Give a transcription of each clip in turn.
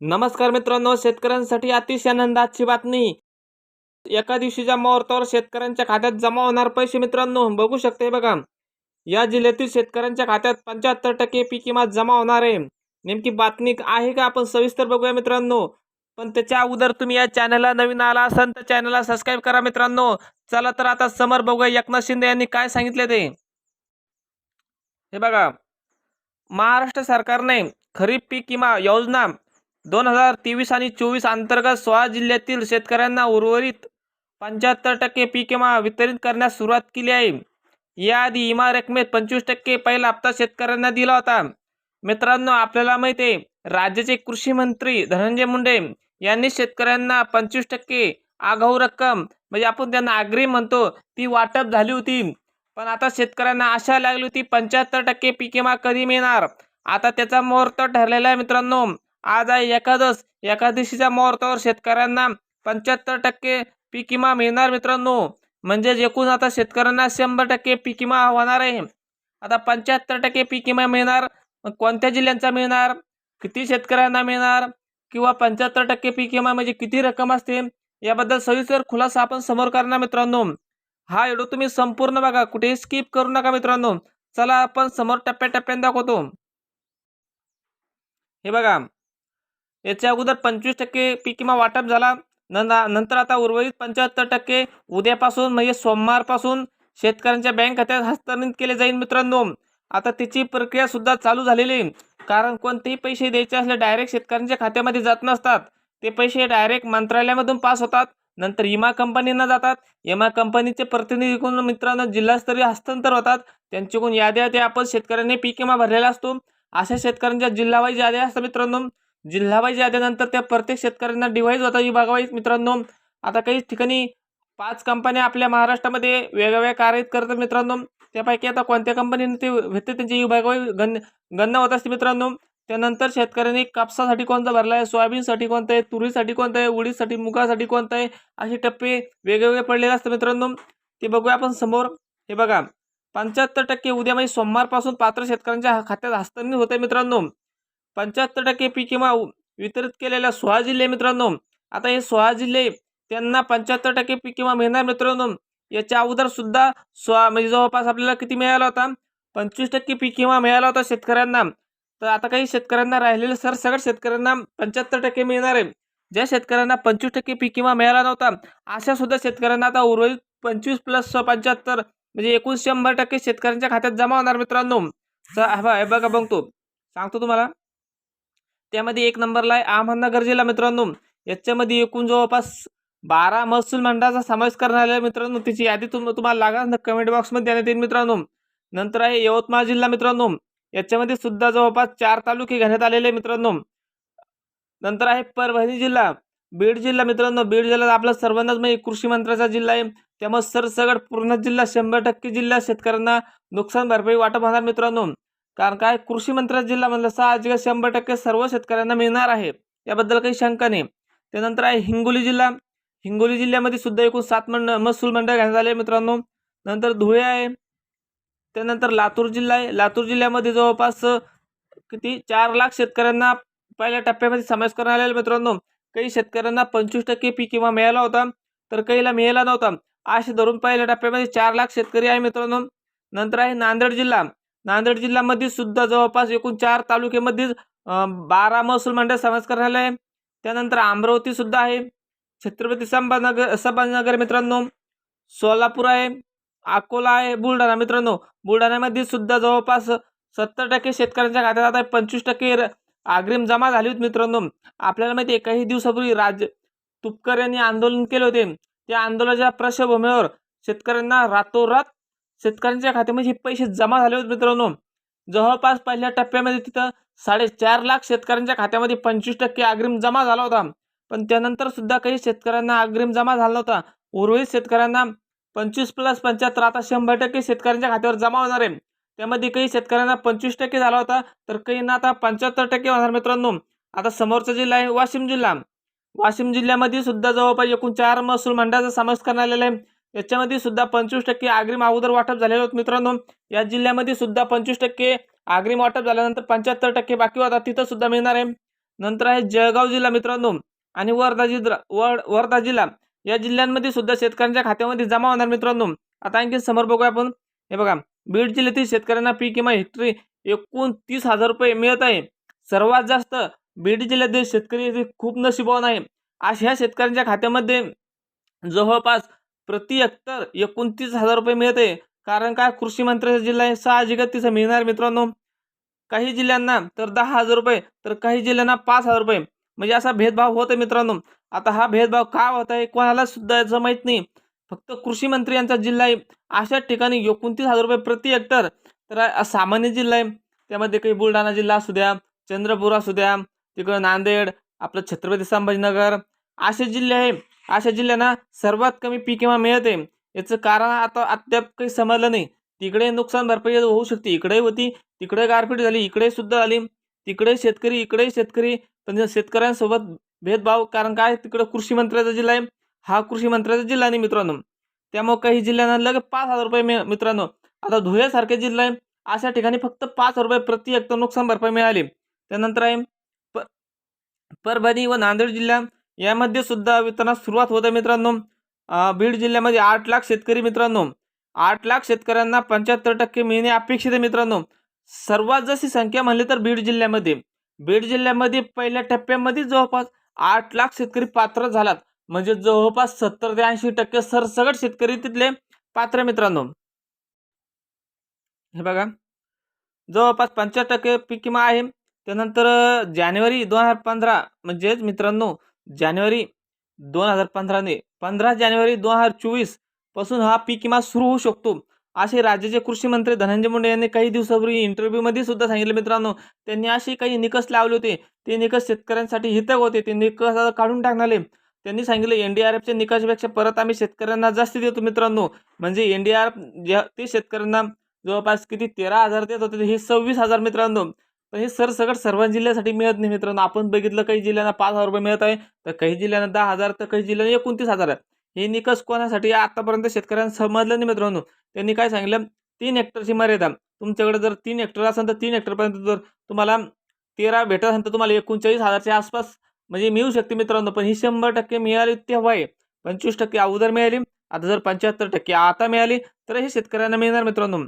नमस्कार मित्रांनो शेतकऱ्यांसाठी अतिशय आनंदाची बातमी. एका दिवशीच्या मुहूर्तावर शेतकऱ्यांच्या खात्यात जमा होणार पैसे मित्रांनो बघू शकते बघा. या जिल्ह्यातील शेतकऱ्यांच्या खात्यात पंच्याहत्तर टक्के पीक विमा जमा होणार आहे. नेमकी बातमी आहे का? आपण सविस्तर बघूया मित्रांनो. पण त्याच्या अगोदर तुम्ही या चॅनलला नवीन आला असाल तर चॅनलला सबस्क्राईब करा मित्रांनो. चला तर आता समोर बघूया एकनाथ शिंदे यांनी काय सांगितले ते. हे बघा महाराष्ट्र सरकारने खरीप पीक विमा योजना दोन हजार तेवीस आणि चोवीस अंतर्गत सोळा जिल्ह्यातील शेतकऱ्यांना उर्वरित पंच्याहत्तर टक्के पीक विमा वितरित करण्यास सुरुवात केली आहे. याआधी विमा रकमेत पंचवीस टक्के पहिला हप्ता शेतकऱ्यांना दिला होता. मित्रांनो आपल्याला माहिती आहे राज्याचे कृषी मंत्री धनंजय मुंडे यांनी शेतकऱ्यांना पंचवीस टक्के आगाऊ रक्कम म्हणजे आपण त्यांना अग्रिम म्हणतो ती वाटप झाली होती. पण आता शेतकऱ्यांना आशा लागली होती पंच्याहत्तर टक्के पीक विमा कधी मिळणार? आता त्याचा मुहूर्त ठरलेला आहे मित्रांनो. आज आहे एकादश एकादशीच्या मुहूर्तावर शेतकऱ्यांना पंच्याहत्तर टक्के पीक विमा मिळणार मित्रांनो. म्हणजे एकूण आता शेतकऱ्यांना शंभर टक्के पीक विमा होणार आहे. आता पंच्याहत्तर टक्के पीक विमा मिळणार. कोणत्या जिल्ह्यांचा मिळणार? किती शेतकऱ्यांना मिळणार? किंवा पंच्याहत्तर टक्के पीक विमा म्हणजे किती रक्कम असते? याबद्दल सविस्तर खुलासा आपण समोर करणार मित्रांनो. हा व्हिडिओ तुम्ही संपूर्ण बघा. कुठेही स्किप करू नका मित्रांनो. चला आपण समोर टप्प्याटप्प्याने दाखवतो. हे बघा. याच्या अगोदर पंचवीस टक्के पीक विमा वाटप झाला. नंतर आता उर्वरित पंच्याहत्तर टक्के उद्यापासून म्हणजे सोमवारपासून शेतकऱ्यांच्या बँक खात्यात हस्तांतरित केले जाईल मित्रांनो. आता त्याची प्रक्रिया सुद्धा चालू झालेली. आहे कारण कोणतेही पैसे द्यायचे असले डायरेक्ट शेतकऱ्यांच्या खात्यामध्ये जात नसतात. ते पैसे डायरेक्ट मंत्रालयामधून पास होतात. नंतर विमा कंपनींना जातात. विमा कंपनीचे प्रतिनिधीकडून मित्रांनो जिल्हास्तरीय हस्तांतर होतात. त्यांच्याकडून याद्या ते आपण शेतकऱ्यांनी पीक विमा भरलेला असतो. अशा शेतकऱ्यांच्या जिल्हावाईज याद्या असतात मित्रांनो. जिल्हावाईज याद्यानंतर त्या प्रत्येक शेतकऱ्यांना डिवाईज होता विभागावाईज मित्रांनो. आता काही ठिकाणी पाच कंपन्या आपल्या महाराष्ट्रामध्ये वेगवेगळ्या कार्य करतात मित्रांनो. त्यापैकी आता कोणत्या कंपनीने ते भेटते त्यांची विभागवाई गण गणना होत असते मित्रांनो. त्यानंतर शेतकऱ्यांनी कापसासाठी कोणता भरला आहे सोयाबीनसाठी कोणतं आहे तुरीसाठी कोणतं आहे उडीदसाठी मुगासाठी कोणतं आहे असे टप्पे वेगवेगळे पडलेले असतात मित्रांनो. ते बघूया आपण समोर. हे बघा पंच्याहत्तर टक्के उद्या म्हणजे सोमवारपासून पात्र शेतकऱ्यांच्या खात्यात हस्तांतरित होते मित्रांनो. पंच्याहत्तर टक्के पीक विमा वितरित केलेल्या सोळा जिल्हे मित्रांनो आता हे सोळा जिल्हे त्यांना पंच्याहत्तर टक्के पीक विमा मिळणार मित्रांनो. याच्या अगोदर सुद्धा सोळा म्हणजे जवळपास आपल्याला किती मिळाला होता? पंचवीस टक्के पीक विमा मिळाला होता शेतकऱ्यांना. तर आता काही शेतकऱ्यांना राहिलेले सर सगळ्या शेतकऱ्यांना पंच्याहत्तर टक्के मिळणार आहे. ज्या शेतकऱ्यांना पंचवीस टक्के पीक विमा मिळाला नव्हता अशा सुद्धा शेतकऱ्यांना आता उर्वरित पंचवीस प्लस पंच्याहत्तर म्हणजे एकूण शंभर टक्के शेतकऱ्यांच्या खात्यात जमा होणार मित्रांनो. च- हे बघा बघतो. सांगतो तुम्हाला. त्यामध्ये एक नंबरला आहे अहमदनगर जिल्हा मित्रांनो. याच्यामध्ये एकूण जवळपास बारा महसूल मंडळाचा समावेश करणाऱ्या आहे मित्रांनो. तिची यादी तुम तुम्हाला लागणार कमेंट बॉक्समध्ये देण्यात येईल मित्रांनो. नंतर आहे यवतमाळ जिल्हा मित्रांनो. याच्यामध्ये सुद्धा जवळपास चार तालुके घेण्यात आलेले मित्रांनो. नंतर आहे परभणी जिल्हा बीड जिल्हा मित्रांनो. बीड जिल्ह्यात आपला सर्वांनाच म्हणजे कृषी मंत्र्याचा जिल्हा आहे. त्यामुळे सरसगट पूर्ण जिल्हा शंभर टक्के जिल्हा. शेतकऱ्यांना नुकसान भरपाई वाटप होणार मित्रांनो. कारण काय? कृषी मंत्र्याचा जिल्हा म्हणलं साहजिक शंभर टक्के सर्व शेतकऱ्यांना मिळणार आहे. याबद्दल काही शंका नाही. त्यानंतर आहे हिंगोली जिल्हा. हिंगोली जिल्ह्यामध्ये सुद्धा एकूण सात मंड महसूल मंडळ घेण्यात आले मित्रांनो. नंतर धुळे आहे. त्यानंतर लातूर जिल्हा आहे. लातूर जिल्ह्यामध्ये जवळपास किती? चार लाख शेतकऱ्यांना पहिल्या टप्प्यामध्ये समावेश करण्यात आलेला मित्रांनो. काही शेतकऱ्यांना पंचवीस टक्के पीक किंवा मिळाला होता. तर काहीला मिळाला नव्हता. असे धरून पहिल्या टप्प्यामध्ये चार लाख शेतकरी आहे मित्रांनो. नंतर आहे नांदेड जिल्हा. नांदेड जिल्ह्यामध्ये सुद्धा जवळपास एकूण चार तालुक्यामध्ये बारा महसूल मंडळ समाज कार्यालय आहे त्यानंतर अमरावती सुद्धा आहे. छत्रपती संभाजनगर संभाजीनगर मित्रांनो सोलापूर आहे. अकोला आहे बुलढाणा मित्रांनो. बुलढाण्यामध्ये सुद्धा जवळपास सत्तर टक्के शेतकऱ्यांच्या खात्यात आता पंचवीस टक्के अग्रिम जमा झाली होती मित्रांनो. आपल्याला माहिती आहे काही दिवसापूर्वी राज तुपकर यांनी आंदोलन केले होते. त्या आंदोलनाच्या पार्श्वभूमीवर शेतकऱ्यांना रातोरात शेतकऱ्यांच्या खात्यामध्ये हे पैसे जमा झाले होते मित्रांनो. जवळपास पहिल्या टप्प्यामध्ये तिथं साडेचार लाख शेतकऱ्यांच्या खात्यामध्ये पंचवीस टक्के अग्रिम जमा झाला होता. पण त्यानंतर सुद्धा काही शेतकऱ्यांना अग्रिम जमा झाला होता. उर्वरित शेतकऱ्यांना पंचवीस प्लस पंच्याहत्तर आता शंभर टक्के शेतकऱ्यांच्या खात्यावर जमा होणार आहे. त्यामध्ये काही शेतकऱ्यांना पंचवीस टक्के झाला होता तर काहींना आता पंच्याहत्तर टक्के होणार मित्रांनो. आता समोरचा जिल्हा आहे वाशिम जिल्हा. वाशिम जिल्ह्यामध्ये सुद्धा जवळपास एकूण चार महसूल मंडळाचा समावेश करण्यात आलेला आहे. याच्यामध्ये सुद्धा पंचवीस टक्के अग्रिम अगोदर वाटप झालेले होते मित्रांनो. या जिल्ह्यामध्ये सुद्धा पंचवीस टक्के अग्रिम वाटप झाल्यानंतर पंच्याहत्तर टक्के बाकी होता तिथं सुद्धा मिळणार आहे. नंतर आहे जळगाव जिल्हा मित्रांनो. आणि वर्धा जिल्हा वर वर्धा जिल्हा. या जिल्ह्यांमध्ये सुद्धा शेतकऱ्यांच्या खात्यामध्ये जमा होणार मित्रांनो. आता आणखी समोर बघूया आपण. हे बघा बीड जिल्ह्यातील शेतकऱ्यांना पीक किंवा हेक्टरी एकूण तीस हजार रुपये मिळत आहे. सर्वात जास्त बीड जिल्ह्यातील शेतकरी खूप नशिबवान आहे. अशा शेतकऱ्यांच्या खात्यामध्ये जवळपास प्रति हेक्टर एकोणतीस हजार रुपये मिळत. आहे कारण काय? कृषी मंत्र्याचा जिल्हा आहे. साहजिकच तिथं मिळणार मित्रांनो. काही जिल्ह्यांना तर दहा हजार रुपये तर काही जिल्ह्यांना पाच हजार रुपये. म्हणजे असा भेदभाव होत आहे मित्रांनो. आता हा भेदभाव का होत आहे? कोणाला सुद्धा याचं माहीत नाही. फक्त कृषी मंत्री यांचा जिल्हा आहे. अशा ठिकाणी एकोणतीस हजार रुपये प्रति हेक्टर तर सामान्य जिल्हा आहे. त्यामध्ये काही बुलढाणा जिल्हा असू द्या चंद्रपूर असू द्या तिकडं नांदेड आपलं छत्रपती संभाजीनगर असे जिल्हे आहे. अशा जिल्ह्यांना सर्वात कमी पीक विमा मिळते. याचं कारण आता अद्याप काही समजलं नाही. तिकडे नुकसान भरपाई होऊ शकते इकडे होती तिकडे गारपीट झाली इकडे सुद्धा झाली तिकडे शेतकरी इकडे शेतकरी पण शेतकऱ्यांसोबत भेदभाव कारण काय? तिकडं कृषी मंत्र्याचा जिल्हा आहे. हा कृषी मंत्र्याचा जिल्हा नाही मित्रांनो. त्यामुळे काही जिल्ह्यांना लगेच पाच हजार रुपये मित्रांनो. आता धुळेसारखे जिल्हा आहे अशा ठिकाणी फक्त पाच हजार रुपये प्रति हेक्टर नुकसान भरपाई मिळाली. त्यानंतर आहे प परभणी व नांदेड जिल्हा. यामध्ये सुद्धा वितरणास सुरुवात होत आहे मित्रांनो बीड जिल्ह्यामध्ये आठ लाख शेतकरी मित्रांनो. आठ लाख शेतकऱ्यांना पंच्याहत्तर टक्के मिळणे अपेक्षित आहे मित्रांनो. सर्वात जास्ती संख्या म्हणली तर बीड जिल्ह्यामध्ये. बीड जिल्ह्यामध्ये पहिल्या टप्प्यामध्ये जवळपास आठ लाख शेतकरी पात्र झालात. म्हणजे जवळपास सत्तर ते ऐंशी टक्के सरसगट शेतकरी तिथले पात्र मित्रांनो. हे बघा. जवळपास पंच्याहत्तर टक्के पीक विमा आहे. त्यानंतर जानेवारी दोन हजार पंधरा म्हणजेच मित्रांनो जानेवारी दोन हजार पंधराने पंधरा जानेवारी दोन हजार चोवीसपासून हा पीक विमा सुरू होऊ शकतो. असे राज्याचे कृषी मंत्री धनंजय मुंडे यांनी काही दिवसापूर्वी इंटरव्ह्यूमध्ये सुद्धा सांगितले मित्रांनो. त्यांनी असे काही निकष लावले होते. ते निकष शेतकऱ्यांसाठी हितक होते. ते निकष आता काढून टाकणारे त्यांनी सांगितलं एन डी आर एफच्या निकषापेक्षा परत आम्ही शेतकऱ्यांना जास्त देतो मित्रांनो. म्हणजे एन डी आर एफ ते शेतकऱ्यांना जवळपास किती तेरा हजार देत होते. हे सव्वीस हजार मित्रांनो. पण हे सरसकट सर्व जिल्ह्यासाठी मिळत नाही मित्रांनो. आपण बघितलं काही जिल्ह्यांना पाच हजार रुपये मिळत आहे तर काही जिल्ह्यांना दहा हजार तर काही जिल्ह्यांना एकोणतीस हजार आहे. हे निकष कोणासाठी आतापर्यंत शेतकऱ्यांना समजलं नाही मित्रांनो. त्यांनी काय सांगितलं? तीन हेक्टरची मर्यादा तुमच्याकडे जर तीन हेक्टर असेल तर तीन हेक्टरपर्यंत जर तुम्हाला तेरा भेटत असेल तर तुम्हाला एकोणचाळीस हजारच्या आसपास म्हणजे मिळू शकते मित्रांनो. पण ही शंभर टक्के मिळाली तेव्हा आहे. पंचवीस टक्के अगोदर मिळाली. आता जर पंच्याहत्तर टक्के आता मिळाली तर हे शेतकऱ्यांना मिळणार मित्रांनो.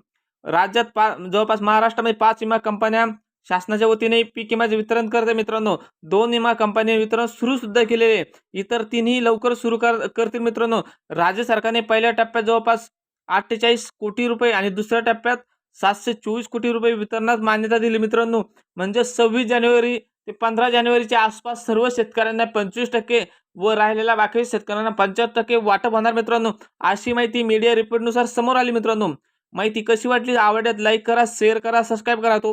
राज्यात पा जवळपास महाराष्ट्रामध्ये पाच विमा कंपन्या शासनाच्या वतीने पीक विम्याचे वितरण करते मित्रांनो. दोन विमा कंपनी वितरण सुरू सुद्धा केलेले इतर तीनही लवकर सुरू कर करतील मित्रांनो. राज्य सरकारने पहिल्या टप्प्यात जवळपास अठ्ठेचाळीस कोटी रुपये आणि दुसऱ्या टप्प्यात सातशे चोवीस कोटी रुपये वितरणात मान्यता दिली मित्रांनो. म्हणजे सव्वीस जानेवारी ते पंधरा जानेवारीच्या आसपास सर्व शेतकऱ्यांना पंचवीस टक्के व राहिलेल्या बाकी शेतकऱ्यांना पंच्याहत्तर टक्के वाटप होणार मित्रांनो. अशी माहिती मीडिया रिपोर्टनुसार समोर आली मित्रांनो. माहिती कशी वाटली आवडल्यात लाईक करा शेअर करा सबस्क्राईब करा. तो